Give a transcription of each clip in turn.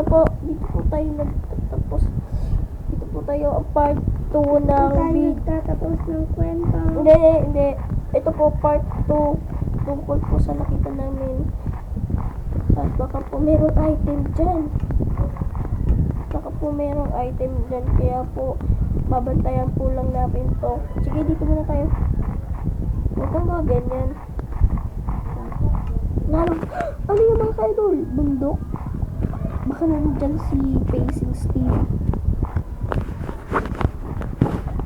Ito po, dito po tayo nagtatapos. Dito po tayo ang part 2 ng Tayo video. nagtatapos ng kwento. Hindi, hindi. Ito po part 2 tungkol po sa nakita namin. At baka po merong item dyan. Baka po merong item dyan. Kaya po, babantayan po lang namin to. Sige, dito muna tayo. Huwag kang mga ganyan. Ano, ano yung mga idol? Bundok? Baka nandyan si Pacing Steve.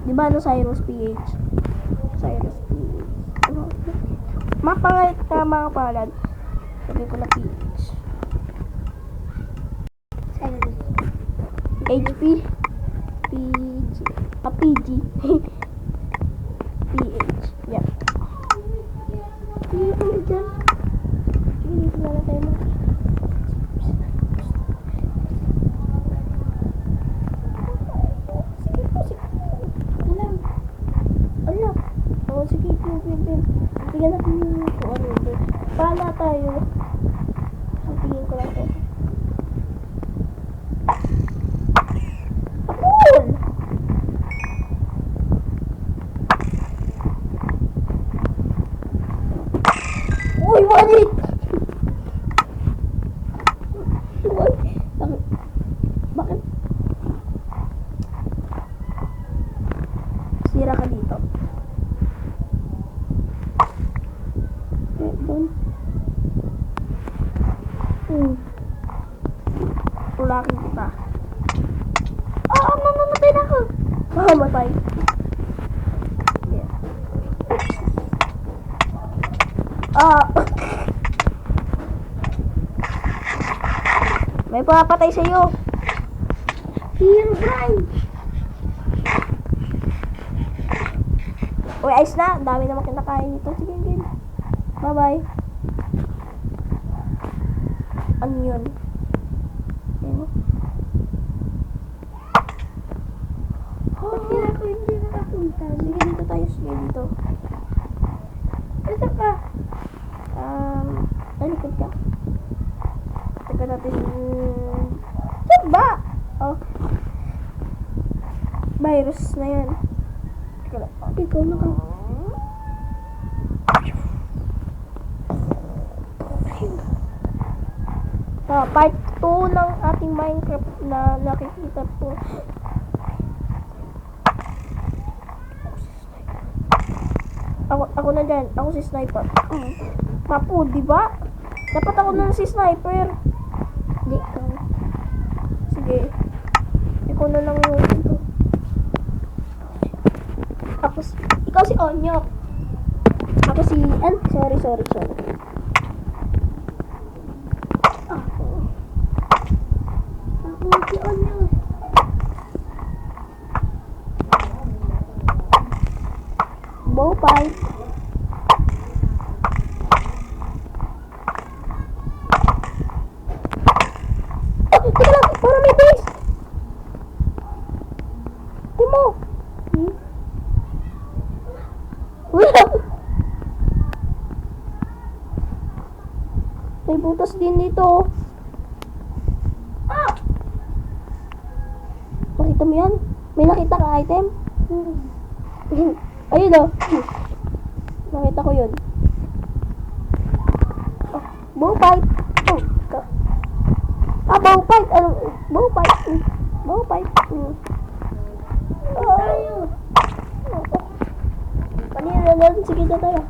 Di ba ano Cyrus PH? Cyrus PH. Ano? Mapangalit ka mga palad. Sabi ko na PH. Silent. HP. PG. Ah, PG. PH. Yan. Sige, ano dyan? Sige, dito na tayo mag- Sige po, sige. Alam. Ala. Oo, sige, natin yung kung ano yun. Paala tayo. Ang tingin ko lang to. Apul! Uy, walit! Uy, bakit? Bakit? Sira ka dito. Eh, doon. Hmm. Tulakin kita. Ah, mamamatay na ako. Mamamatay. Yeah. Ah. May papatay sa iyo. Here, Brian. Uy, ayos na. Dami naman kinakain nito. Sige, sige. Bye-bye. Ano yun? Ano? Ba't kaya ako hindi nakapunta? Sige, dito tayo. Sige, dito. Ito ka. Um, talikod ka. Teka natin. Saan ba? Oh. Virus na yan. Teka lang. Ikaw naka... Ah, part 2 ng ating Minecraft na nakikita po. Ako, ako na dyan. Ako si sniper. Papu, di ba? Dapat ako na si sniper. Hindi ka. Sige. Ikaw na lang yung ito. Ako si... Ikaw si Onyok. Ako si... An? Sorry, sorry, sorry. Ako. Ako si Onyo. Bopal. Oh, teka lang. Para may base. Timo. Hmm? Wala. May butas din dito. Ah! Nakita mo yan? May nakita ka item? Hmm. Ayun o. Nakita ko yun. Oh, bow fight. Oh, ka- ah, bow fight. Ano? Bow fight. Mm. Bow fight. Mm. Oh, Tayo. oh. Kanina na lang. Sige na tayo.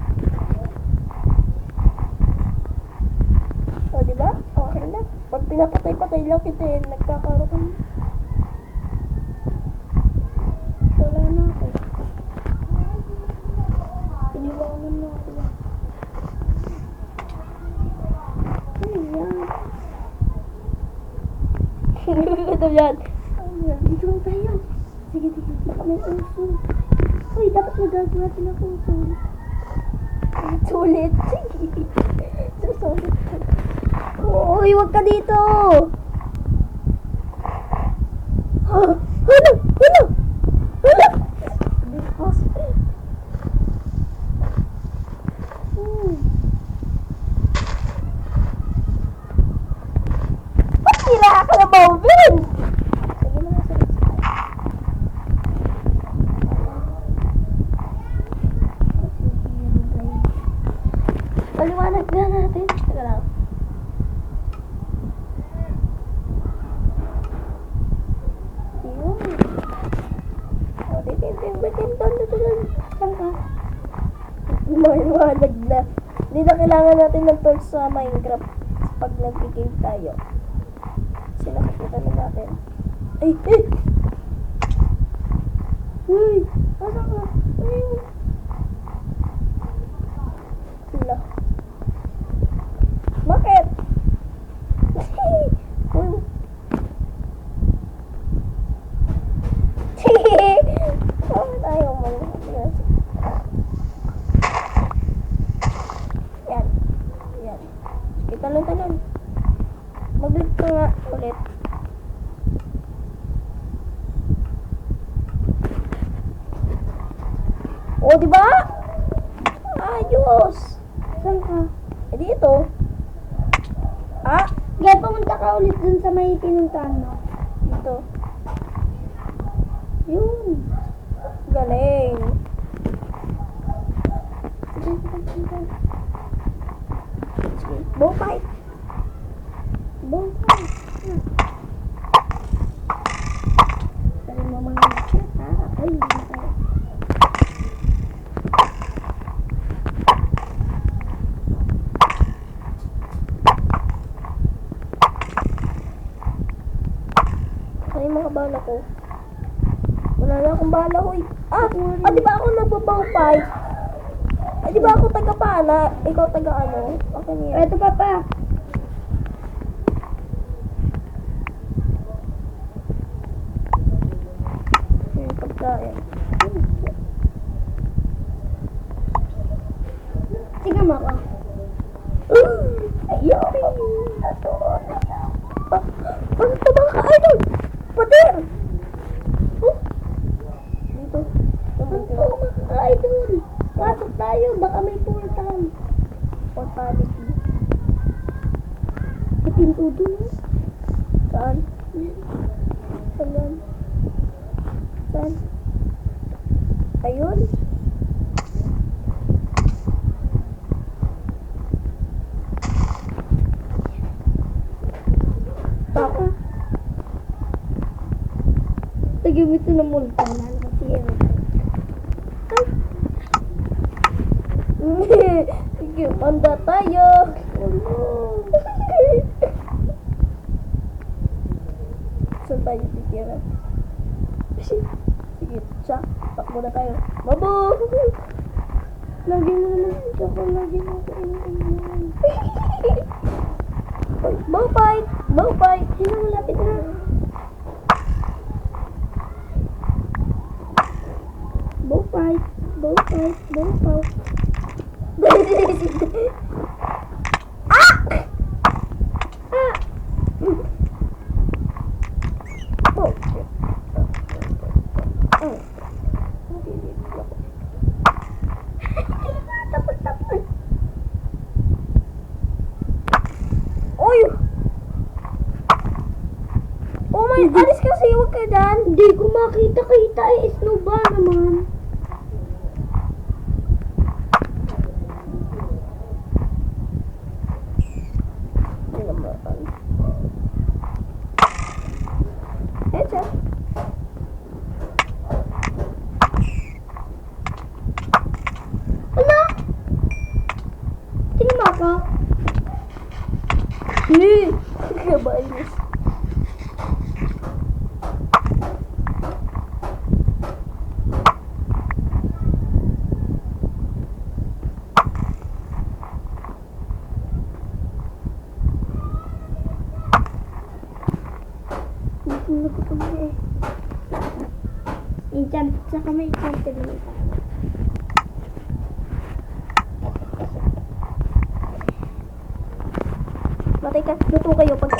O, di ba? Okay na. Pag pinapatay-patay lang kita eh, nagkakaroon. Wala na ako. Iniwanan na ako. Ano yan? Ito yan. Ayan, dito lang tayo. Sige, sige. Baka may uso. Uy, dapat nagagawa natin ako uso. Sulit. Susulit. Uy, wag ka dito. Hala. Bikas. Hmm. Ba't Bihira ka na ba, Vince? Sige na, sige. Paliwanag na natin. Teka lang. Yun. Dito, doon. Saan ka? Maliwanag na. Hindi na kailangan natin ng tools sa Minecraft pag nag-game tayo. Kasi nakikita na natin. Ay, ay! Uy! Ano ka? Uy! Sila. Bakit? Uy! Bakit ayaw mo? Yan. Yan. Sige, talon-talon. Mag-lift ka nga ulit. O, di ba? Ayos. Saan ka? Eh, dito. Ah, Gaya, pumunta ka ulit dun sa may pinuntahan mo. dito. Yun. Galing. Sige, sige, sige. Sige, bow fight. Bong. Sabi mo mga chat, ha? Ay, hindi tayo. Ano yung mga bala ko? Wala na akong bala ko. eh. Ah, ah, di ba nagbabow fight? Ah, di ba ako taga pana? Ikaw taga ano? Okay niya. Ito, papa. Yung pagkain. Tingnan mo ako. Ayun! Ah, Ano ito mga ka-idol? Pader! Oh! Dito. Ito, mga idol. Pasok tayo, baka may portal. Mortality. May pinto dun. Saan? Saan yan? Saan? Ayun. Baka. Lagyan mo ito ng multa. Lalo kasi yan. Sige, panda tayo. Saan tayo titira? Sige, siya. Takbo na tayo. Mabo! Lagi mo naman ito ko. Lagi ito iniiwan. Uy, Bow fight! Bow fight! Sino malapit na? Bow fight. Bow fight. Bow fight. ah! Ah! Oh, shit. Mm. Tapos, tapos. Uy! Oh my, alis kasi, huwag ka dyan. Hindi ko makita-kita eh. Snow ba naman? Hindi. Ala! Tingnan mo ako. Kabayos. Hindi ko ko kami. Enchant sa kami, enchanted naman tayo. Patay ka. Luto kayo. Pag...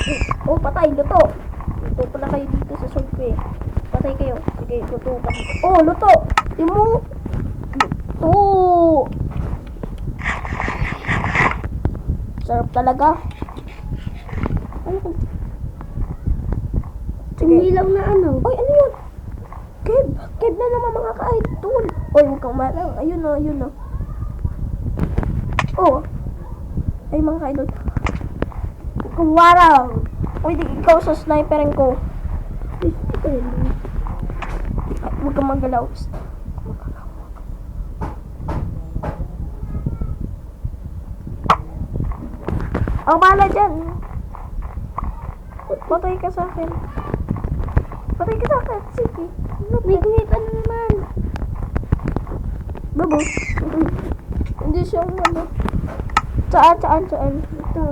Oh, patay. Luto. Luto pala kayo dito sa sword eh. Patay kayo. Sige, luto ka. Oh, luto. Di mo. Luto. Sarap talaga. Ano ko? Sige. Umilaw na ano. Oy, ano yun? Kev! Kev na naman mga ka-idol! Oy, huwag kang malang. Ayun na, ayun na. Oh! Ay, mga ka-idol. Warang! Uy, di ikaw sa sniperin ko. Huwag kang magalaw. Ang bala dyan. Patay ka sa akin. Patay ka sa akin. Sige. May kumita na naman. Babo. Hindi siya ano. Saan, saan, saan? Ito.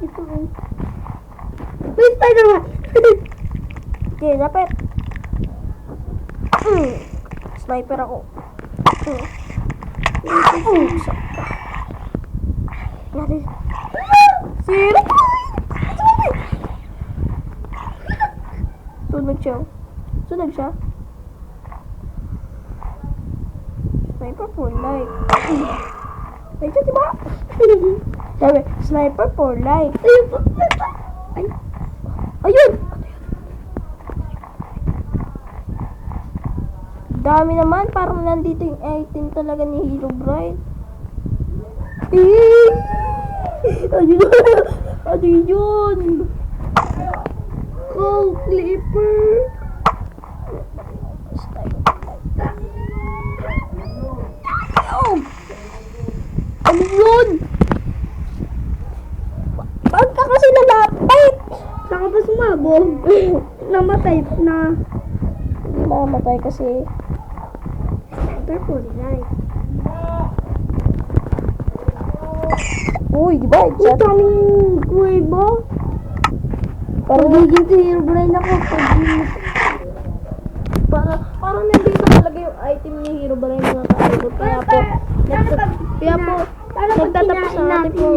Ito. oh. May Spider-Man! Okay, lapit. Mm. Sniper ako. Mm. Mm. Sakta. Nari. Sino? Sunog siya. Sunog siya. Sniper for life. Ay, siya, diba? Sabi, sniper for life. Ayun. Ay, Ayun! Dami naman, parang nandito yung item talaga ni Hero Bright. Eh! Ano yun? Oh, Clipper. Oh! Ano yun? Ba't ka kasi lalapit? Saka pa sumabog. Namatay na. Hindi mamamatay kasi. For life. Uy, di ba? Chat. daming kuweba. Parang, Pagiging si Herobrine ako. Pag parang, parang nandito talaga yung item ni Hero Bright mga kaibot. Kaya po, pag- kaya po, nagtatapos natin natin po?